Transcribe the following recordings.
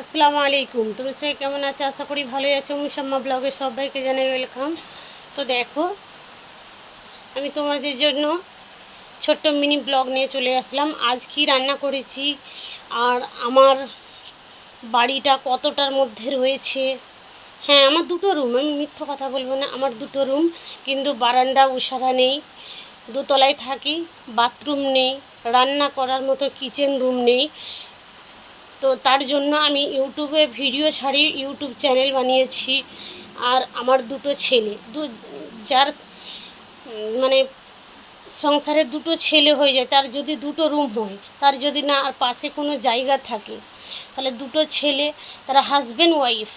আসসালামু আলাইকুম। তুমি সবাই কেমন আছে? আশা করি ভালোই আছো। মুসাম্মা ব্লগে সবাইকে জানাই ওয়েলকাম। তো দেখো, আমি তোমাদের জন্য ছোট্ট মিনি ব্লগ নিয়ে চলে আসলাম। আজ কি রান্না করেছি আর আমার বাড়িটা কতটার মধ্যে রয়েছে? হ্যাঁ আমার দুটো রুম। আমি মিথ্য কথা বলব না, আমার দুটো রুম। কিন্তু বারান্দা, উষারা নেই, দোতলায় থাকি, বাথরুম নেই, রান্না করার মতো কিচেন রুম নেই। তো তার জন্য আমি ইউটিউবে ভিডিও ছাড়ি, ইউটিউব চ্যানেল বানিয়েছি আর আমার দুটো ছেলে। দু, যার মানে সংসারে দুটো ছেলে হয়ে যায়, তার যদি দুটো রুম হয়, তার যদি না আর পাশে কোনো জায়গা থাকে, তাহলে দুটো ছেলে, তারা হাজব্যান্ড ওয়াইফ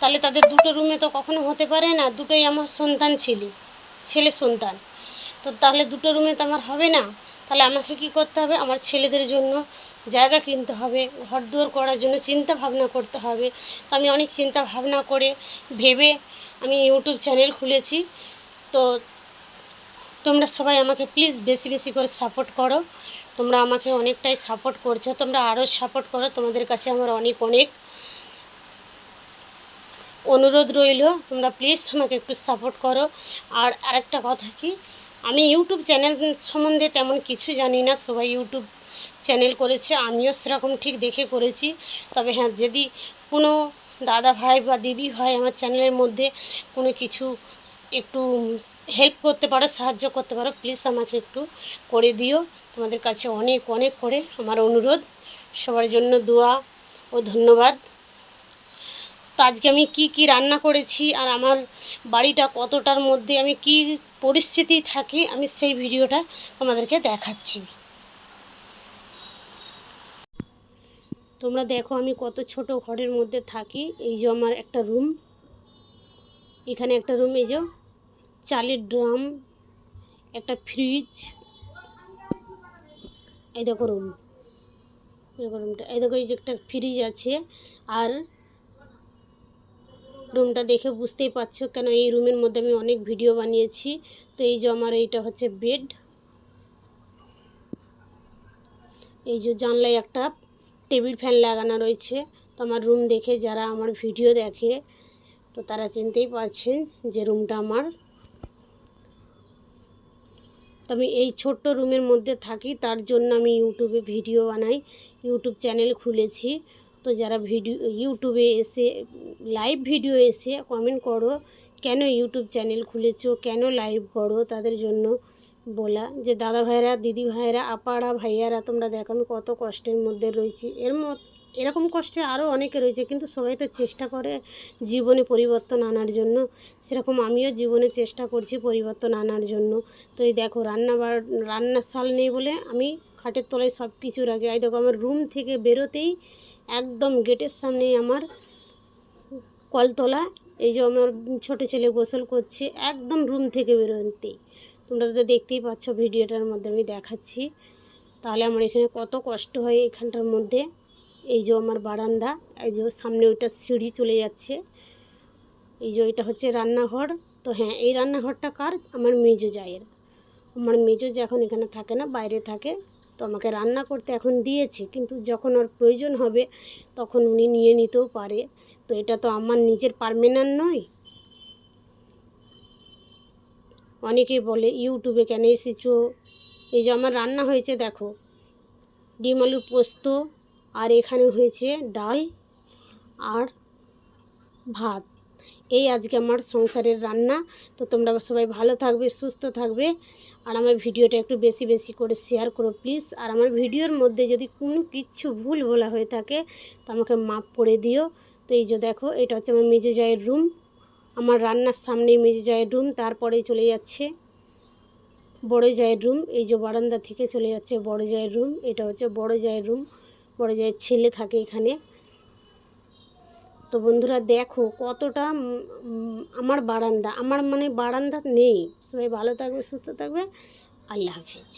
তাহলে তাদের দুটো রুমে তো কখনো হতে পারে না, দুটোই আমার সন্তান ছেলে ছেলে সন্তান। তো তাহলে দুটো রুমে তো আমার হবে না। তাহলে আমাকে কি করতে হবে? আমার ছেলেদের জন্য জায়গা কিনতে হবে ঘর দুয়ার করার জন্য চিন্তা ভাবনা করতে হবে। তো আমি অনেক চিন্তা ভাবনা করে ভেবে আমি ইউটিউব চ্যানেল খুলেছি। তো তোমরা সবাই আমাকে প্লিজ বেশি বেশি করে সাপোর্ট করো। তোমরা আমাকে অনেকটাই সাপোর্ট করছ। তোমরা আরও সাপোর্ট করো। তোমাদের কাছে আমার অনেক অনেক অনুরোধ রইল। তোমরা প্লিজ আমাকে একটু সাপোর্ট করো। আর আরেকটা কথা কি? আমি ইউটিউব চ্যানেল সম্বন্ধে তেমন কিছু জানি না। সবাই ইউটিউব চ্যানেল করেছে, আমিও সেরকম ঠিক দেখে করেছি। তবে হ্যাঁ যদি কোনো দাদা ভাই বা দিদি ভাই আমার চ্যানেলের মধ্যে কোনো কিছু একটু হেল্প করতে পারো, সাহায্য করতে পারো প্লিজ আমাকে একটু করে দিও। তোমাদের কাছে অনেক অনেক করে আমার অনুরোধ। সবার জন্য দোয়া ও ধন্যবাদ। তো আজকে আমি কি কি রান্না করেছি আর আমার বাড়িটা কতটার মধ্যে, আমি কি পরিস্থিতি থাকি, আমি সেই ভিডিওটা তোমাদেরকে দেখাচ্ছি। তোমরা দেখো, আমি কত ছোট ঘরের মধ্যে থাকি। এই যে আমার একটা রুম। এখানে একটা রুম, এই যে চালের ড্রাম, একটা ফ্রিজ। এই দেখো রুম। এই দেখো রুমটা। এই দেখো এই যে একটা ফ্রিজ আছে। আর রুমটা দেখে বুঝতেই পারছ কেন এই রুমের মধ্যে আমি অনেক ভিডিও বানিয়েছি। তো এই যে আমার এইটা হচ্ছে বেড। এই যে জানলায় একটা টেবিল ফ্যান লাগানো রয়েছে। তো আমার রুম দেখে যারা আমার ভিডিও দেখে, তো তারা চিনতেই পারছেন যে রুমটা আমার। তো আমি এই ছোট্ট রুমের মধ্যে থাকি, তার জন্য আমি ইউটিউবে ভিডিও বানাই, ইউটিউব চ্যানেল খুলেছি। তো যারা ভিডিও, ইউটিউবে এসে লাইভ ভিডিও এসে কমেন্ট করো, কেন ইউটিউব চ্যানেল খুলেছো, কেন লাইভ করো তাদের জন্য বলা। যে দাদা ভাইরা দিদি ভাইরা আপারা ভাইয়ারা, তোমরা দেখো আমি কত কষ্টের মধ্যে রয়েছি। এর এরকম কষ্টে আরও অনেকে রয়েছে, কিন্তু সবাই তো চেষ্টা করে জীবনে পরিবর্তন আনার জন্য। সেরকম আমিও জীবনে চেষ্টা করছি পরিবর্তন আনার জন্য। তো এই দেখো রান্না রান্নার শাল নেই বলে আমি খাটের তলায় সব কিছু রাখি এই দেখো আমার রুম থেকে বেরোতেই একদম গেটের সামনেই আমার কলতলা এই যে আমার ছোটো ছেলে গোসল করছে, একদম রুম থেকে বেরোতেই তোমরা তো দেখতেই পাচ্ছ ভিডিওটার মধ্যে আমি দেখাচ্ছি। তাহলে আমার এখানে কত কষ্ট হয় এখানটার মধ্যে। এই যে আমার বারান্দা, এই যে সামনে ওইটা সিঁড়ি চলে যাচ্ছে। এই যে ওইটা হচ্ছে রান্নাঘর। তো হ্যাঁ এই রান্নাঘরটা কার? আমার মেজো জায়ের আমার মেজো যে এখন এখানে থাকে না, বাইরে থাকে। তো আমাকে রান্না করতে এখন দিয়েছে, কিন্তু যখন ওর প্রয়োজন হবে তখন উনি নিয়ে নিতেও পারে। তো এটা তো আমার নিজের পারমানেন্ট নয়। অনেকে বলে, ইউটিউবে কেন এসেছ? এই যে আমার রান্না হয়েছে, দেখো। ডিম আলুর পোস্ত, আর এখানে হয়েছে ডাল আর ভাত। এই আজকে আমার সংসারের রান্না। তো তোমরা সবাই ভালো থাকবে, সুস্থ থাকবে। আর আমার ভিডিওটা একটু বেশি বেশি করে শেয়ার করো প্লিজ আর আমার ভিডিওর মধ্যে যদি কোনো কিচ্ছু ভুল বলা হয়ে থাকে, তো আমাকে মাপ করে দিও। তো এই যে দেখো, এটা হচ্ছে আমার মেজে জায়ের রুম আমার রান্নার সামনেই মেজে জায়ের রুম তারপরেই চলে যাচ্ছে বড় জায়ের রুম এই যে বারান্দা থেকে চলে যাচ্ছে বড় জায়ের রুম এটা হচ্ছে বড় জায়ের রুম বড় জায়ের ছেলে থাকে এখানে। তো বন্ধুরা দেখো কতটা আমার বারান্দা, আমার মানে বারান্দা নেই। সবাই ভালো থাকবে, সুস্থ থাকবে। আল্লাহ হাফিজ।